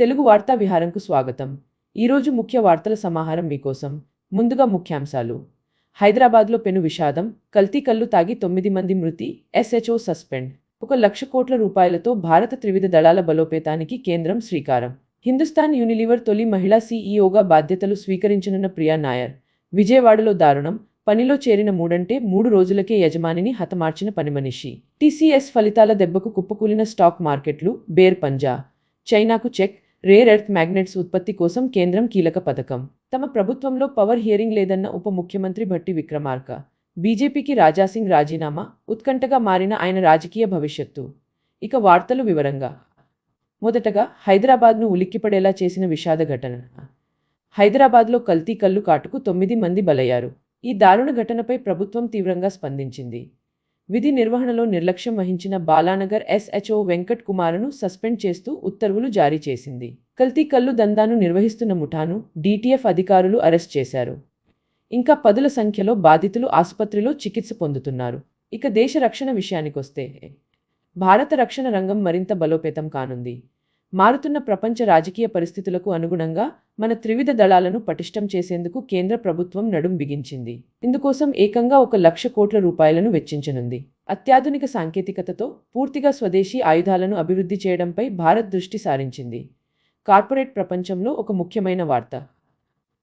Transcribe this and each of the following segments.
తెలుగు వార్తా విహారంకు స్వాగతం. ఈరోజు ముఖ్య వార్తల సమాహారం మీకోసం ముందుగా ముఖ్యాంశాలు. హైదరాబాద్లో పెను విషాదం కల్తీ కల్లు తాగి తొమ్మిది మంది మృతి ఎస్హెచ్ఓ సస్పెండ్. ఒక లక్ష కోట్ల రూపాయలతో భారత త్రివిధ దళాల బలోపేతానికి కేంద్రం శ్రీకారం. హిందుస్థాన్ యూనిలివర్ తొలి మహిళా సీఈఓగా బాధ్యతలు స్వీకరించనున్న ప్రియా నాయర్. విజయవాడలో దారుణం పనిలో చేరిన మూడంటే మూడు రోజులకే యజమానిని హతమార్చిన పనిమనిషి టీసీఎస్ ఫలితాల దెబ్బకు కుప్పకూలిన స్టాక్ మార్కెట్లు బేర్ పంజా. చైనాకు చెక్ రేర్ ఎర్త్ మ్యాగ్నెట్స్ ఉత్పత్తి కోసం కేంద్రం కీలక పథకం. తమ ప్రభుత్వంలో పవర్ హియరింగ్ లేదన్న ఉప ముఖ్యమంత్రి భట్టి విక్రమార్క. బీజేపీకి రాజాసింగ్ రాజీనామా ఉత్కంఠగా మారిన ఆయన రాజకీయ భవిష్యత్తు. ఇక వార్తలు వివరంగా. మొదటగా హైదరాబాద్ను ఉలిక్కిపడేలా చేసిన విషాద ఘటన. హైదరాబాద్లో కల్తీ కల్లు కాటుకు తొమ్మిది మంది బలయ్యారు. ఈ దారుణ ఘటనపై ప్రభుత్వం తీవ్రంగా స్పందించింది. విధి నిర్వహణలో నిర్లక్ష్యం వహించిన బాలానగర్ ఎస్హెచ్ఓ వెంకట్ కుమార్ను సస్పెండ్ చేస్తూ ఉత్తర్వులు జారీ చేసింది. కల్తీ కల్లు దందాను నిర్వహిస్తున్న ముఠాను డీటీఎఫ్ అధికారులు అరెస్ట్ చేశారు. ఇంకా పదుల సంఖ్యలో బాధితులు ఆసుపత్రిలో చికిత్స పొందుతున్నారు. ఇక దేశ రక్షణ విషయానికొస్తే భారత రక్షణ రంగం మరింత బలోపేతం కానుంది. మారుతున్న ప్రపంచ రాజకీయ పరిస్థితులకు అనుగుణంగా మన త్రివిధ దళాలను పటిష్టం చేసేందుకు కేంద్ర ప్రభుత్వం నడుం బిగించింది. ఇందుకోసం ఏకంగా ఒక లక్ష కోట్ల రూపాయలను వెచ్చించనుంది. అత్యాధునిక సాంకేతికతతో పూర్తిగా స్వదేశీ ఆయుధాలను అభివృద్ధి చేయడంపై భారత్ దృష్టి సారించింది. కార్పొరేట్ ప్రపంచంలో ఒక ముఖ్యమైన వార్త.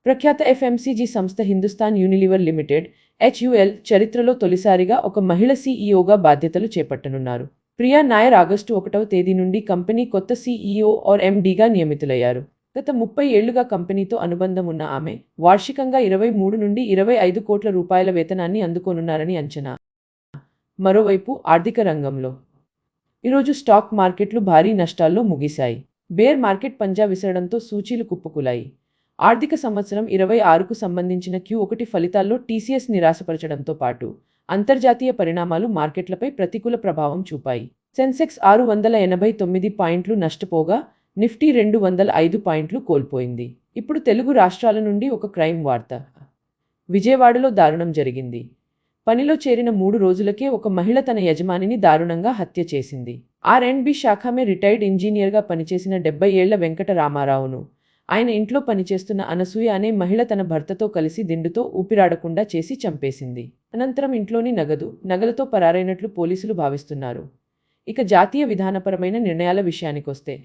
ప్రఖ్యాత ఎఫ్ఎంసీజీ సంస్థ హిందుస్థాన్ యూనిలివర్ లిమిటెడ్ హెచ్యుఎల్ చరిత్రలో తొలిసారిగా ఒక మహిళ సీఈఓగా బాధ్యతలు చేపట్టనున్నారు. ప్రియా నాయర్ ఆగస్టు ఒకటవ తేదీ నుండి కంపెనీ కొత్త సీఈఓ ఆర్ ఎండీగా నియమితులయ్యారు. గత ముప్పై ఏళ్ళుగా కంపెనీతో అనుబంధం ఉన్న ఆమె వార్షికంగా ఇరవై మూడు నుండి ఇరవై ఐదు కోట్ల రూపాయల వేతనాన్ని అందుకోనున్నారని అంచనా. మరోవైపు ఆర్థిక రంగంలో ఈరోజు స్టాక్ మార్కెట్లు భారీ నష్టాల్లో ముగిశాయి. బేర్ మార్కెట్ పంజా విసరడంతో సూచీలు కుప్పకులాయి. ఆర్థిక సంవత్సరం ఇరవై ఆరుకు సంబంధించిన క్యూ ఒకటి ఫలితాల్లో టీసీఎస్ నిరాశపరచడంతో పాటు అంతర్జాతీయ పరిణామాలు మార్కెట్లపై ప్రతికూల ప్రభావం చూపాయి. సెన్సెక్స్ ఆరు వందల ఎనభై తొమ్మిది పాయింట్లు నష్టపోగా నిఫ్టీ రెండు వందల ఐదు పాయింట్లు కోల్పోయింది. ఇప్పుడు తెలుగు రాష్ట్రాల నుండి ఒక క్రైమ్ వార్త. విజయవాడలో దారుణం జరిగింది. పనిలో చేరిన మూడు రోజులకే ఒక మహిళ తన యజమానిని దారుణంగా హత్య చేసింది. ఆర్ అండ్ బి శాఖమే రిటైర్డ్ ఇంజనీర్గా పనిచేసిన డెబ్బై ఏళ్ళ వెంకట రామారావును ఆయన ఇంట్లో పనిచేస్తున్న అనసూయ అనే మహిళ తన భర్తతో కలిసి దిండుతో ఊపిరాడకుండా చేసి చంపేసింది. అనంతరం ఇంట్లోని నగదు నగలతో పరారైనట్లు పోలీసులు భావిస్తున్నారు. ఇక జాతీయ విధానపరమైన నిర్ణయాల విషయానికొస్తే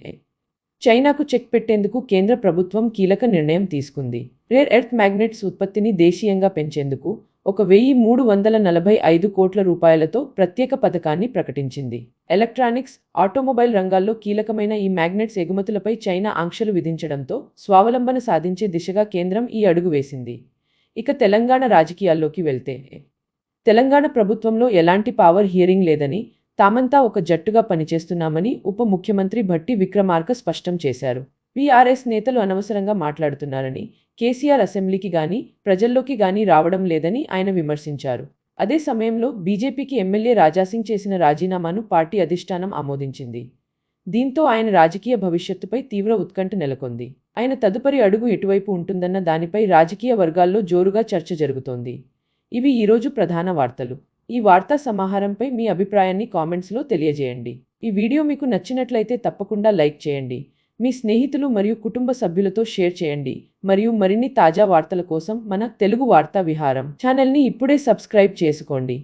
చైనాకు చెక్ పెట్టేందుకు కేంద్ర ప్రభుత్వం కీలక నిర్ణయం తీసుకుంది. రేర్ ఎర్త్ మ్యాగ్నెట్స్ ఉత్పత్తిని దేశీయంగా పెంచేందుకు ఒక వెయ్యి మూడు వందల నలభై ఐదు కోట్ల రూపాయలతో ప్రత్యేక పథకాన్ని ప్రకటించింది. ఎలక్ట్రానిక్స్ ఆటోమొబైల్ రంగాల్లో కీలకమైన ఈ మ్యాగ్నెట్స్ ఎగుమతులపై చైనా ఆంక్షలు విధించడంతో స్వావలంబన సాధించే దిశగా కేంద్రం ఈ అడుగు వేసింది. ఇక తెలంగాణ రాజకీయాల్లోకి వెళ్తే తెలంగాణ ప్రభుత్వంలో ఎలాంటి పవర్ హియరింగ్ లేదని తామంతా ఒక జట్టుగా పనిచేస్తున్నామని ఉప ముఖ్యమంత్రి భట్టి విక్రమార్క స్పష్టం చేశారు. వీఆర్ఎస్ నేతలు అనవసరంగా మాట్లాడుతున్నారని కేసీఆర్ అసెంబ్లీకి గాని ప్రజల్లోకి గాని రావడం లేదని ఆయన విమర్శించారు. అదే సమయంలో బీజేపీకి ఎమ్మెల్యే రాజాసింగ్ చేసిన రాజీనామాను పార్టీ అధిష్టానం ఆమోదించింది. దీంతో ఆయన రాజకీయ భవిష్యత్తుపై తీవ్ర ఉత్కంఠ నెలకొంది. ఆయన తదుపరి అడుగు ఎటువైపు ఉంటుందన్న దానిపై రాజకీయ వర్గాల్లో జోరుగా చర్చ జరుగుతోంది. ఇవి ఈరోజు ప్రధాన వార్తలు. ఈ వార్తా సమాహారంపై మీ అభిప్రాయాన్ని కామెంట్స్లో తెలియజేయండి. ఈ వీడియో మీకు నచ్చినట్లయితే తప్పకుండా లైక్ చేయండి. మీ స్నేహితులు మరియు కుటుంబ సభ్యులతో షేర్ చేయండి. మరియు మరిన్ని తాజా వార్తల కోసం మన తెలుగు వార్తా విహారం ఛానల్ని ఇప్పుడే సబ్స్క్రైబ్ చేసుకోండి.